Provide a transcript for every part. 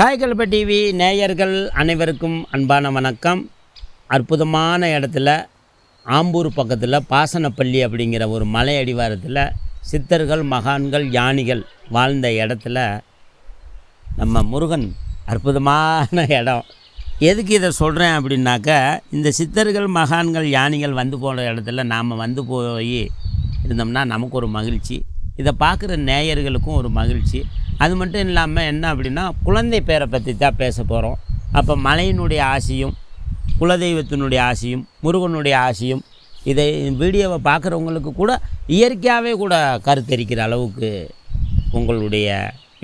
காய்கல்ப TV நேயர்கள் அனைவருக்கும் அன்பான வணக்கம். அற்புதமான இடத்துல ஆம்பூர் பக்கத்தில் பாசனப்பள்ளி அப்படிங்கிற ஒரு மலை அடிவாரத்தில் சித்தர்கள் மகான்கள் யானிகள் வாழ்ந்த இடத்துல நம்ம முருகன் அற்புதமான இடம். எதுக்கு இதை சொல்கிறேன் அப்படின்னாக்கா இந்த சித்தர்கள் மகான்கள் யானிகள் வந்து போன இடத்துல நாம் வந்து போய் இருந்தோம்னா நமக்கு ஒரு மகிழ்ச்சி. இதை பார்க்குற நேயர்களுக்கும் ஒரு மகிழ்ச்சி. அது மட்டும் இல்லாமல் என்ன அப்படின்னா குழந்தை பேரை பற்றி தான் பேச போகிறோம் அப்போ மலையினுடைய ஆசையும் குலதெய்வத்தினுடைய ஆசையும் முருகனுடைய ஆசையும் இதை வீடியோவை பார்க்குறவங்களுக்கு கூட இயற்கையாகவே கூட கருத்தரிக்கிற அளவுக்கு உங்களுடைய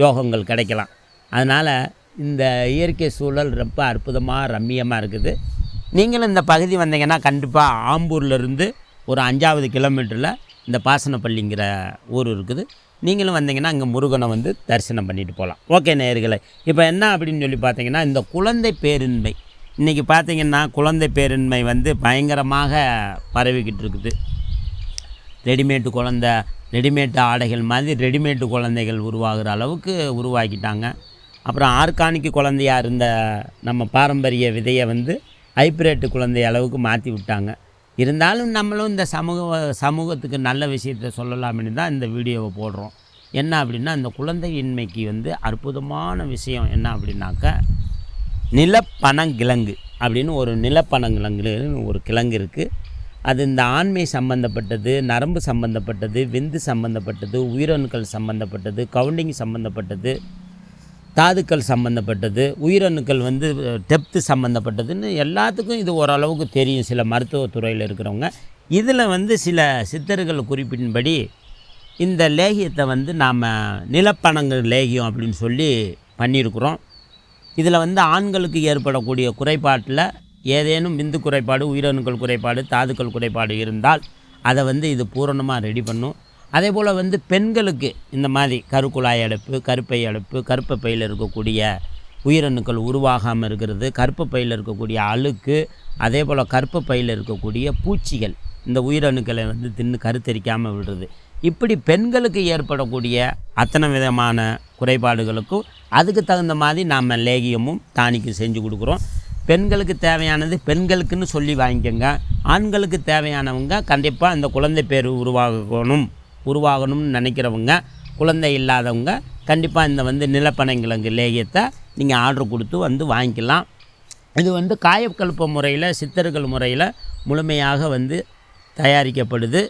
யோகங்கள் கிடைக்கலாம். அதனால் இந்த இயற்கை சூழல் ரொம்ப அற்புதமாக ரம்மியமாக இருக்குது. நீங்களும் இந்த பகுதி வந்தீங்கன்னா கண்டிப்பாக ஆம்பூர்லேருந்து ஒரு அஞ்சாவது கிலோமீட்டரில் இந்த பாசனப்பள்ளிங்கிற ஊர் இருக்குது. நீங்களும் வந்தீங்கன்னா அங்கே முருகனை வந்து தரிசனம் பண்ணிட்டு போகலாம் ஓகே நேயர்களே. இப்போ என்ன அப்படின்னு சொல்லி பார்த்தீங்கன்னா இந்த குழந்தை பேரின்மை. இன்றைக்கி பார்த்தீங்கன்னா குழந்தை பேரின்மை வந்து பயங்கரமாக பரவிக்கிட்டு இருக்குது. ரெடிமேட்டு குழந்த ரெடிமேட் ஆடைகள் மாதிரி ரெடிமேட்டு குழந்தைகள் உருவாகிற அளவுக்கு உருவாக்கிட்டாங்க. அப்புறம் ஆர்கானிக் குழந்தையாக இருந்த நம்ம பாரம்பரிய விதையை வந்து ஹைப்ரேட்டு குழந்தை அளவுக்கு மாற்றி விட்டாங்க. இருந்தாலும் நம்மளும் இந்த சமூக சமூகத்துக்கு நல்ல விஷயத்தை சொல்லலாம்னு தான் இந்த வீடியோவை போடுறோம். என்ன அப்படின்னா இந்த குழந்தையின்மைக்கு வந்து அற்புதமான விஷயம் என்ன அப்படின்னாக்கா நிலப்பனங்கிழங்கு அப்படின்னு ஒரு நிலப்பனங்கிழங்குன்னு ஒரு கிழங்கு இருக்குது அது இந்த ஆண்மை சம்பந்தப்பட்டது நரம்பு சம்பந்தப்பட்டது விந்து சம்பந்தப்பட்டது உயிரணுக்கள் சம்பந்தப்பட்டது கவுண்டிங் சம்பந்தப்பட்டது தாதுக்கள் சம்மந்தப்பட்டது உயிரணுக்கள் வந்து டெப்த்து சம்மந்தப்பட்டதுன்னு எல்லாத்துக்கும் இது ஓரளவுக்கு தெரியும் சில மருத்துவத்துறையில் இருக்கிறவங்க. இதில் வந்து சில சித்தர்கள் குறிப்பின்படி இந்த லேகியத்தை வந்து நாம் நிலப்பணங்கள் லேகியம் அப்படின்னு சொல்லி பண்ணியிருக்கிறோம். இதில் வந்து ஆண்களுக்கு ஏற்படக்கூடிய குறைபாட்டில் ஏதேனும் விந்து குறைபாடு உயிரணுக்கள் குறைபாடு தாதுக்கள் குறைபாடு இருந்தால் அதை வந்து இது பூரணமாக ரெடி பண்ணும். அதே போல் வந்து பெண்களுக்கு இந்த மாதிரி கருக்குழாய் அடைப்பு கருப்பை அடைப்பு கருப்பை பையில் இருக்கக்கூடிய உயிரணுக்கள் உருவாகாமல் இருக்கிறது கருப்பை பையில் இருக்கக்கூடிய அழுக்கு அதே போல் கருப்பை பையில் இருக்கக்கூடிய பூச்சிகள் இந்த உயிரணுக்களை வந்து தின்னு கருத்தரிக்காமல் விடுறது. இப்படி பெண்களுக்கு ஏற்படக்கூடிய அத்தனை விதமான குறைபாடுகளுக்கும் அதுக்கு தகுந்த மாதிரி நாம் லேகியமும் டானிக்கும் செஞ்சு கொடுக்குறோம். பெண்களுக்கு தேவையானது பெண்களுக்குன்னு சொல்லி வாங்கிக்கோங்க. ஆண்களுக்கு தேவையானவங்க கண்டிப்பாக இந்த குழந்தை பேர் உருவாகணும். உருவாகணும்னு நினைக்கிறவங்க குழந்தை இல்லாதவங்க கண்டிப்பாக இந்த வந்து நிலப்பனைங்கிழங்கு லேகியத்தை நீங்கள் ஆர்டர் கொடுத்து வந்து வாங்கிக்கலாம். இது வந்து காயக்கல்ப முறையில் சித்தர்கள் முறையில் முழுமையாக வந்து தயாரிக்கப்படுது.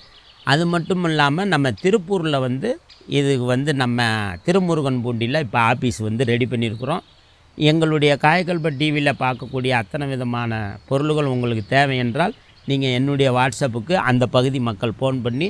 அது மட்டும் இல்லாமல் நம்ம திருப்பூரில் வந்து இது வந்து நம்ம திருமுருகன் பூண்டியில் இப்போ ஆஃபீஸ் வந்து ரெடி பண்ணியிருக்கிறோம் எங்களுடைய காயக்கல்ப டிவியில் பார்க்கக்கூடிய அத்தனை விதமான பொருள்கள் உங்களுக்கு தேவை என்றால் நீங்கள் என்னுடைய வாட்ஸ்அப்புக்கு அந்த பகுதி மக்கள் ஃபோன் பண்ணி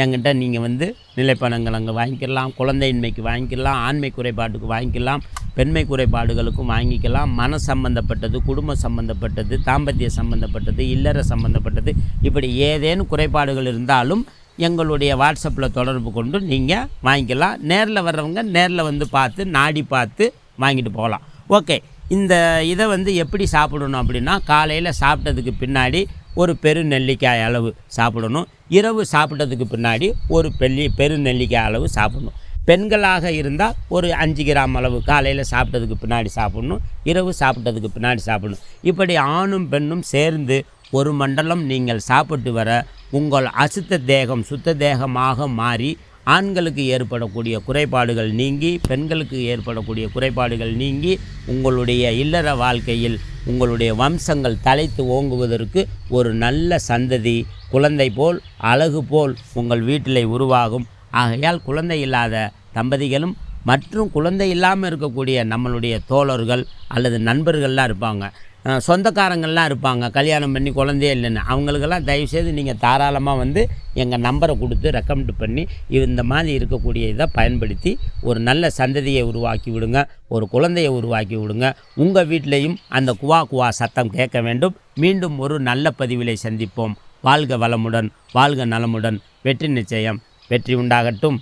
என்கிட்ட நீங்கள் வந்து நிலைப்பணங்கள் அங்கே வாங்கிக்கலாம் குழந்தையின்மைக்கு வாங்கிக்கலாம் ஆண்மை குறைபாட்டுக்கு வாங்கிக்கலாம் பெண்மை குறைபாடுகளுக்கும் வாங்கிக்கலாம் மன சம்பந்தப்பட்டது குடும்ப சம்பந்தப்பட்டது தாம்பத்திய சம்பந்தப்பட்டது இல்லற சம்பந்தப்பட்டது இப்படி ஏதேனும் குறைபாடுகள் இருந்தாலும் எங்களுடைய வாட்ஸ்அப்பில் தொடர்பு கொண்டு நீங்கள் வாங்கிக்கலாம். நேரில் வர்றவங்க நேரில் வந்து பார்த்து நாடி பார்த்து வாங்கிட்டு போகலாம். ஓகே இந்த இதை வந்து எப்படி சாப்பிடணும் அப்படின்னா காலையில் சாப்பிட்டதுக்கு பின்னாடி ஒரு பெரு நெல்லிக்காய் அளவு சாப்பிடணும். இரவு சாப்பிட்டதுக்கு பின்னாடி ஒரு பெரிய பெருநெல்லிக்காய் அளவு சாப்பிடணும். பெண்களாக இருந்தால் ஒரு அஞ்சு கிராம் அளவு காலையில் சாப்பிட்டதுக்கு பின்னாடி சாப்பிடணும் இரவு சாப்பிட்டதுக்கு பின்னாடி சாப்பிடணும். இப்படி ஆணும் பெண்ணும் சேர்ந்து ஒரு மண்டலம் நீங்கள் சாப்பிட்டு வர உங்கள் அசுத்த தேகம் சுத்த தேகமாக மாறி ஆண்களுக்கு ஏற்படக்கூடிய குறைபாடுகள் நீங்கி பெண்களுக்கு ஏற்படக்கூடிய குறைபாடுகள் நீங்கி உங்களுடைய இல்லற வாழ்க்கையில் உங்களுடைய வம்சங்கள் தலைத்து ஓங்குவதற்கு ஒரு நல்ல சந்ததி குழந்தை போல் அழகு போல் உங்கள் வீட்டில் உருவாகும். ஆகையால் குழந்தை இல்லாத தம்பதிகளும் மற்றும் குழந்தை இல்லாமல் இருக்கக்கூடிய நம்மளுடைய தோழர்கள் அல்லது நண்பர்கள்லாம் இருப்பாங்க. சொந்தக்காரங்கள்லாம் இருப்பாங்க. கல்யாணம் பண்ணி குழந்தையே இல்லைன்னு. அவங்களுக்கெல்லாம் தயவுசெய்து நீங்கள் தாராளமாக வந்து எங்கள் நம்பரை கொடுத்து ரெக்கமெண்ட் பண்ணி இந்த மாதிரி இருக்கக்கூடிய இதை பயன்படுத்தி ஒரு நல்ல சந்ததியை உருவாக்கி விடுங்க. ஒரு குழந்தையை உருவாக்கி விடுங்க. உங்கள் வீட்லேயும் அந்த குவா குவா சத்தம் கேட்க வேண்டும். மீண்டும் ஒரு நல்ல பதிவிலை சந்திப்போம். வாழ்க வளமுடன் வாழ்க நலமுடன். வெற்றி நிச்சயம். வெற்றி உண்டாகட்டும்.